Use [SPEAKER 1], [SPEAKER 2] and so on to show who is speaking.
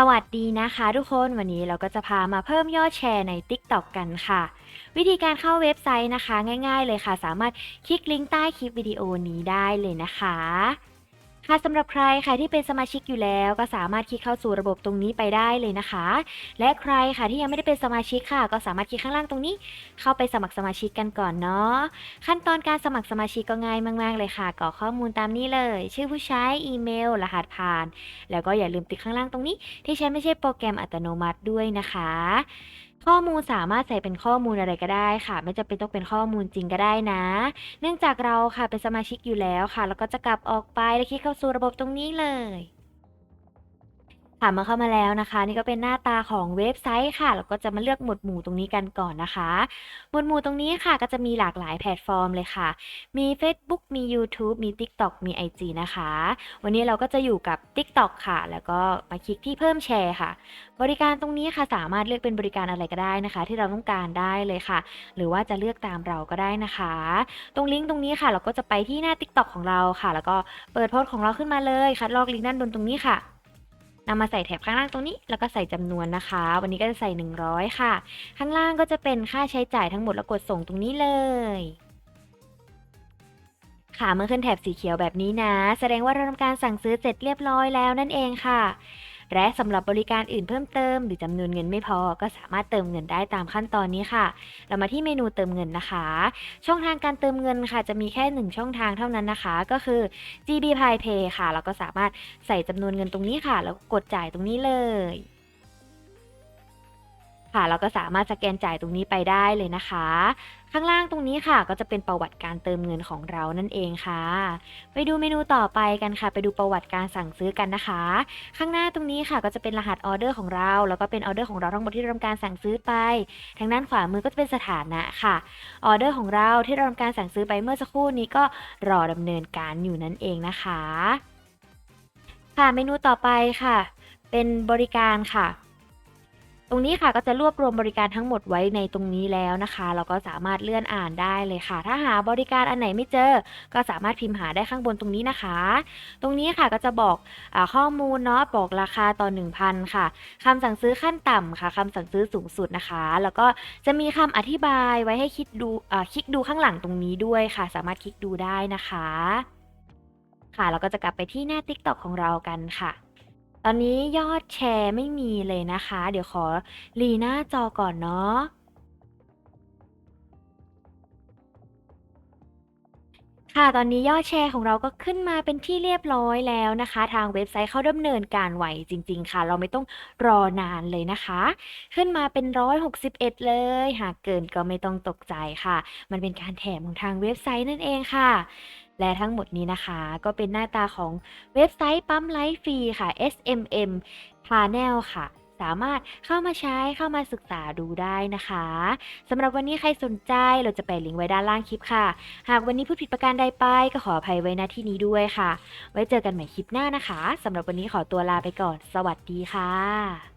[SPEAKER 1] สวัสดีนะคะทุกคนวันนี้เราก็จะพามาเพิ่มยอดแชร์ใน TikTok กันค่ะ วิธีการเข้าเว็บไซต์นะคะ ง่าย ๆ เลยค่ะ สามารถคลิกลิงก์ใต้คลิปวิดีโอนี้ได้เลยนะคะ ค่ะสำหรับใครค่ะที่เป็นสมาชิกอยู่แล้ว ก็สามารถคลิกเข้าสู่ระบบตรงนี้ไปได้เลยนะคะ และใครค่ะที่ยังไม่ได้เป็นสมาชิกค่ะ ก็สามารถคลิกข้างล่างตรงนี้ เข้าไปสมัครสมาชิกกันก่อนเนาะขั้นตอนการสมัครสมาชิกก็ง่ายมาก ๆ เลยค่ะกรอกข้อมูลตามนี้เลย ชื่อผู้ใช้อีเมล รหัสผ่าน แล้วก็อย่าลืมติดข้างล่างตรงนี้ ที่ใช้ไม่ใช่โปรแกรมอัตโนมัติด้วยนะคะ ข้อมูลสามารถใส่เป็นข้อมูลอะไรก็ได้ค่ะ ไม่จำเป็นต้องเป็นข้อมูลจริงก็ได้นะ เนื่องจากเราค่ะเป็นสมาชิกอยู่แล้วค่ะ แล้วก็จะกลับออกไปและคลิกเข้าสู่ระบบตรงนี้เลย ค่ะมื่อเข้ามาแล้วนะคะ นี่ก็เป็นหน้าตาของเว็บไซต์ค่ะแล้วก็จะมาเลือกหมวดหมู่ตรงนี้กันก่อนนะคะ หมวดหมู่ตรงนี้ค่ะ ก็จะมีหลากหลายแพลตฟอร์มเลยค่ะ มี Facebook มี YouTube มี TikTok มี IG นะคะ วันนี้เราก็จะอยู่กับ TikTok ค่ะ แล้วก็มาคลิกที่เพิ่มแชร์ค่ะ บริการตรงนี้ค่ะสามารถเลือกเป็นบริการอะไรก็ได้นะคะ ที่เราต้องการได้เลยค่ะ หรือว่าจะเลือกตามเราก็ได้นะคะ ตรงลิงก์ตรงนี้ค่ะ เราก็จะไปที่หน้า TikTok ของเราค่ะ แล้วก็เปิดโพสต์ของเราขึ้นมาเลยคัดลอกลิงก์ด้านบนตรงนี้ค่ะ นำมาใส่แถบข้างล่างตรงนี้ แล้วก็ใส่จำนวนนะคะ วันนี้ก็จะใส่ 100 ค่ะ ข้างล่างก็จะเป็นค่าใช้จ่ายทั้งหมดแล้วกดส่งตรงนี้เลยค่ะเมื่อขึ้นแถบสีเขียวแบบนี้นะ แสดงว่าเราทำการสั่งซื้อเสร็จเรียบร้อยแล้วนั่นเองค่ะ และสำหรับบริการอื่นเพิ่มเติม หรือจำนวนเงินไม่พอก็สามารถเติมเงินได้ตามขั้นตอนนี้ค่ะ เรามาที่เมนูเติมเงินนะคะ ช่องทางการเติมเงินค่ะ จะมีแค่หนึ่งช่องทางเท่านั้นนะคะ ก็คือ GB Pi Pay ค่ะ เราก็สามารถใส่จำนวนเงินตรงนี้ค่ะ แล้วกดจ่ายตรงนี้เลย ค่ะ เราก็สามารถสแกนจ่ายตรงนี้ไปได้เลยนะคะ ข้างล่างตรงนี้ค่ะ ก็จะเป็นประวัติการเติมเงินของเรานั่นเองค่ะ ไปดูเมนูต่อไปกันค่ะ ไปดูประวัติการสั่งซื้อกันนะคะ ข้างหน้าตรงนี้ค่ะ ก็จะเป็นรหัสออเดอร์ของเรา แล้วก็เป็นออเดอร์ของเราทั้งหมดที่เราทำการสั่งซื้อไป ทางด้านขวามือก็จะเป็นสถานะค่ะออเดอร์ของเราที่เราทำการสั่งซื้อไปเมื่อสักครู่นี้ก็รอดำเนินการอยู่นั่นเองนะคะ ค่ะเมนูต่อไปค่ะ เป็นบริการค่ะ ตรงนี้ค่ะก็จะรวบรวมบริการทั้งหมดไว้ในตรงนี้แล้วนะคะเราก็สามารถเลื่อนอ่านได้เลยค่ะ ถ้าหาบริการอันไหนไม่เจอ ก็สามารถพิมพ์หาได้ข้างบนตรงนี้นะคะ ตรงนี้ค่ะก็จะบอกอข้อมูลเนาะบอกราคาต่อ 1,000 ค่ะคำสั่งซื้อขั้นต่ำค่ะคำสั่งซื้อสูงสุดนะคะ แล้วก็จะมีคำอธิบายไว้ให้คิดดูอ่าคลิกดูข้างหลังตรงนี้ด้วยค่ะ สามารถคลิกดูได้นะคะ ค่ะเราก็จะกลับไปที่หน้า TikTok ของเรากันค่ะ ตอนนี้ยอดแชร์ไม่มีเลยนะคะ เดี๋ยวขอรีหน้าจอก่อนเนาะ ค่ะ ตอนนี้ยอดแชร์ของเราก็ขึ้นมาเป็นที่เรียบร้อยแล้วนะคะ ทางเว็บไซต์เขาดำเนินการไวจริง ๆ ค่ะ เราไม่ต้องรอนานเลยนะคะ ขึ้นมาเป็น 161 เลย หากเกินก็ไม่ต้องตกใจค่ะ มันเป็นการแถมของทางเว็บไซต์นั่นเองค่ะ และทั้งหมดนี้นะคะ ก็เป็นหน้าตาของเว็บไซต์ปั๊มไลฟ์ฟรีค่ะ SMM Panel ค่ะ สามารถเข้ามาใช้เข้ามาศึกษาดูได้นะคะสำหรับวันนี้ใครสนใจเราจะแปะลิงก์ไว้ด้านล่างคลิปค่ะ หากวันนี้พูดผิดประการใดไป ก็ขออภัยไว้ณที่นี้ด้วยค่ะ ไว้เจอกันใหม่คลิปหน้านะคะสำหรับวันนี้ขอตัวลาไปก่อน สวัสดีค่ะ